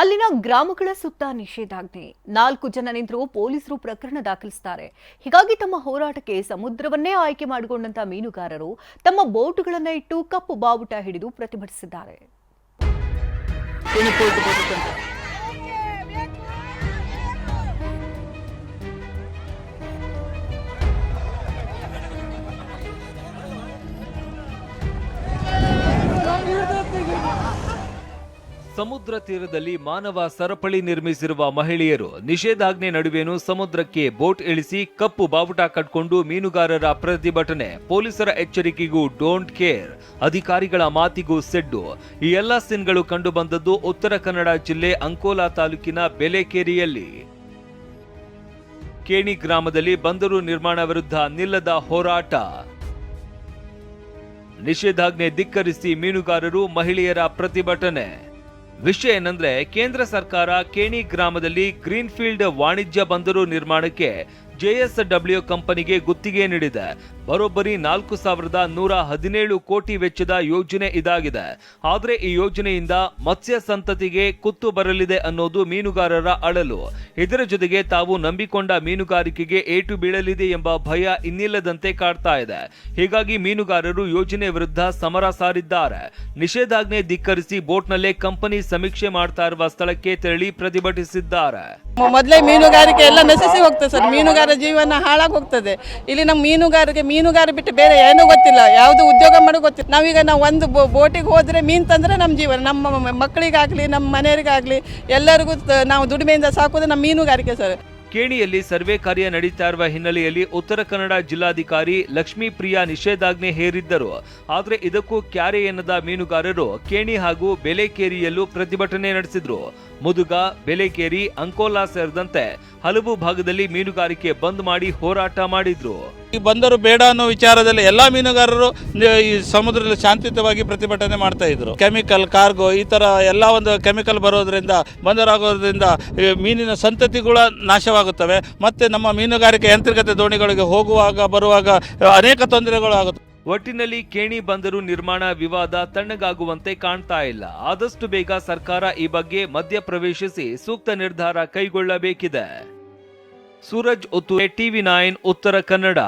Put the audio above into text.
ಅಲ್ಲಿನ ಗ್ರಾಮಗಳ ಸುತ್ತ ನಿಷೇಧಾಜ್ಞೆ. ನಾಲ್ಕು ಜನ ನಿಂತರೂ ಪೊಲೀಸರು ಪ್ರಕರಣ ದಾಖಲಿಸುತ್ತಾರೆ ಹೀಗಾಗಿ ತಮ್ಮ ಹೋರಾಟಕ್ಕೆ ಸಮುದ್ರವನ್ನೇ ಆಯ್ಕೆ ಮಾಡಿಕೊಂಡಂತ ಮೀನುಗಾರರು ತಮ್ಮ ಬೋಟುಗಳನ್ನ ಇಟ್ಟು ಕಪ್ಪು ಬಾವುಟ ಹಿಡಿದು ಪ್ರತಿಭಟಿಸಿದ್ದಾರೆ. ಸಮುದ್ರ ತೀರದಲ್ಲಿ ಮಾನವ ಸರಪಳಿ ನಿರ್ಮಿಸಿರುವ ಮಹಿಳೆಯರು ನಿಷೇಧಾಜ್ಞೆ ನಡುವೆನೂ ಸಮುದ್ರಕ್ಕೆ ಬೋಟ್ ಇಳಿಸಿ ಕಪ್ಪು ಬಾವುಟ ಕಟ್ಕೊಂಡು ಮೀನುಗಾರರ ಪ್ರತಿಭಟನೆ. ಪೊಲೀಸರ ಎಚ್ಚರಿಕೆಗೂ ಡೋಂಟ್ ಕೇರ್. ಅಧಿಕಾರಿಗಳ ಮಾತಿಗೂ ಸೆಡ್ಡು. ಈ ಎಲ್ಲಾ ಸೀನ್ಗಳು ಕಂಡುಬಂದದ್ದು ಉತ್ತರ ಕನ್ನಡ ಜಿಲ್ಲೆ ಅಂಕೋಲಾ ತಾಲೂಕಿನ ಬೆಲೆಕೇರಿಯಲ್ಲಿ. ಕೇಣಿ ಗ್ರಾಮದಲ್ಲಿ ಬಂದರು ನಿರ್ಮಾಣ ವಿರುದ್ಧ ನಿಲ್ಲದ ಹೋರಾಟ. ನಿಷೇಧಾಜ್ಞೆ ಧಿಕ್ಕರಿಸಿ ಮೀನುಗಾರರು ಮಹಿಳೆಯರ ಪ್ರತಿಭಟನೆ. ವಿಷಯ ಏನಂದ್ರೆ ಕೇಂದ್ರ ಸರ್ಕಾರ ಕೇಣಿ ಗ್ರಾಮದಲ್ಲಿ ಗ್ರೀನ್ಫೀಲ್ಡ್ ವಾಣಿಜ್ಯ ಬಂದರು ನಿರ್ಮಾಣಕ್ಕೆ ಜೆಎಸ್ಡಬ್ಲ್ಯೂ ಕಂಪನಿಗೆ ಗುತ್ತಿಗೆ ನೀಡಿದೆ. ಬರೋಬ್ಬರಿ ನಾಲ್ಕು ಸಾವಿರದ ನೂರ ಹದಿನೇಳು ಕೋಟಿ ವೆಚ್ಚದ ಯೋಜನೆ ಇದಾಗಿದೆ. ಆದರೆ ಈ ಯೋಜನೆಯಿಂದ ಮತ್ಸ್ಯ ಸಂತತಿಗೆ ಕುತ್ತು ಬರಲಿದೆ ಅನ್ನೋದು ಮೀನುಗಾರರ ಅಳಲು. ಇದರ ಜೊತೆಗೆ ತಾವು ನಂಬಿಕೊಂಡ ಮೀನುಗಾರಿಕೆಗೆ ಏಟು ಬೀಳಲಿದೆ ಎಂಬ ಭಯ ಇನ್ನಿಲ್ಲದಂತೆ ಕಾಡ್ತಾ ಇದೆ. ಹೀಗಾಗಿ ಮೀನುಗಾರರು ಯೋಜನೆ ವಿರುದ್ಧ ಸಮರ ಸಾರಿದ್ದಾರೆ. ನಿಷೇಧಾಜ್ಞೆ ಧಿಕ್ಕರಿಸಿ ಬೋಟ್ನಲ್ಲೇ ಕಂಪನಿ ಸಮೀಕ್ಷೆ ಮಾಡ್ತಾ ಇರುವ ಸ್ಥಳಕ್ಕೆ ತೆರಳಿ ಪ್ರತಿಭಟಿಸಿದ್ದಾರೆ. ಮೊದಲೇ ಮೀನುಗಾರಿಕೆ ಎಲ್ಲ ನಶಿಸಿ ಹೋಗ್ತದೆ ಸರ್. ಮೀನುಗಾರ ಜೀವನ ಹಾಳಾಗಿ ಹೋಗ್ತದೆ. ಇಲ್ಲಿ ನಮ್ಮ ಮೀನುಗಾರಿಗೆ, ಮೀನುಗಾರ ಬಿಟ್ಟು ಬೇರೆ ಏನೂ ಗೊತ್ತಿಲ್ಲ. ಯಾವುದು ಉದ್ಯೋಗ ಮಾಡೋ ಗೊತ್ತಿಲ್ಲ. ನಾವೀಗ ನಾವು ಒಂದು ಬೋಟಿಗೆ ಹೋದರೆ ಮೀನು ತಂದರೆ ನಮ್ಮ ಜೀವನ, ನಮ್ಮ ಮಕ್ಕಳಿಗಾಗಲಿ ನಮ್ಮ ಮನೆಯವರಿಗಾಗಲಿ ಎಲ್ಲರಿಗೂ ನಾವು ದುಡಿಮೆಯಿಂದ ಸಾಕೋದು ನಮ್ಮ ಮೀನುಗಾರಿಕೆ ಸರ್. ಕೇಣಿಯಲ್ಲಿ ಸರ್ವೆ ಕಾರ್ಯ ನಡೀತಾ ಇರುವ ಹಿನ್ನೆಲೆಯಲ್ಲಿ ಉತ್ತರ ಕನ್ನಡ ಜಿಲ್ಲಾಧಿಕಾರಿ ಲಕ್ಷ್ಮೀ ಪ್ರಿಯಾ ನಿಷೇಧಾಜ್ಞೆ ಹೇರಿದ್ದರು. ಆದರೆ ಇದಕ್ಕೂ ಕ್ಯಾರೆ ಎನ್ನದ ಮೀನುಗಾರರು ಕೇಣಿ ಹಾಗೂ ಬೆಲೆಕೇರಿಯಲ್ಲೂ ಪ್ರತಿಭಟನೆ ನಡೆಸಿದ್ರು. ಮುದುಗ, ಬೆಲೆಕೇರಿ, ಅಂಕೋಲಾ ಸೇರಿದಂತೆ ಹಲವು ಭಾಗದಲ್ಲಿ ಮೀನುಗಾರಿಕೆ ಬಂದ್ ಮಾಡಿ ಹೋರಾಟ ಮಾಡಿದ್ರು. ಬಂದರು ಬೇಡ ಅನ್ನೋ ವಿಚಾರದಲ್ಲಿ ಎಲ್ಲ ಮೀನುಗಾರರು ಈ ಸಮುದ್ರದಲ್ಲಿ ಶಾಂತಿಯುತವಾಗಿ ಪ್ರತಿಭಟನೆ ಮಾಡ್ತಾ ಇದ್ರು. ಕೆಮಿಕಲ್ ಕಾರ್ಗೋ ಈ ತರ ಎಲ್ಲ ಒಂದು ಕೆಮಿಕಲ್ ಬರೋದ್ರಿಂದ, ಬಂದರಾಗೋದ್ರಿಂದ ಮೀನಿನ ಸಂತತಿಗಳ ನಾಶವಾಗುತ್ತವೆ. ಮತ್ತೆ ನಮ್ಮ ಮೀನುಗಾರಿಕೆ ಯಾಂತ್ರಿಕತೆ ದೋಣಿಗಳಿಗೆ ಹೋಗುವಾಗ, ಬರುವಾಗ ಅನೇಕ ತೊಂದರೆಗಳು ಆಗುತ್ತೆ ಒಟ್ಟಿನಲ್ಲಿ ಕೇಣಿ ಬಂದರು ನಿರ್ಮಾಣ ವಿವಾದ ತಣ್ಣಗಾಗುವಂತೆ ಕಾಣ್ತಾ ಇಲ್ಲ. ಆದಷ್ಟು ಬೇಗ ಸರ್ಕಾರ ಈ ಬಗ್ಗೆ ಮಧ್ಯ ಪ್ರವೇಶಿಸಿ ಸೂಕ್ತ ನಿರ್ಧಾರ ಕೈಗೊಳ್ಳಬೇಕಿದೆ. ಸೂರಜ್ ಒತ್ತು ಟಿವಿ ನೈನ್ ಉತ್ತರ ಕನ್ನಡ.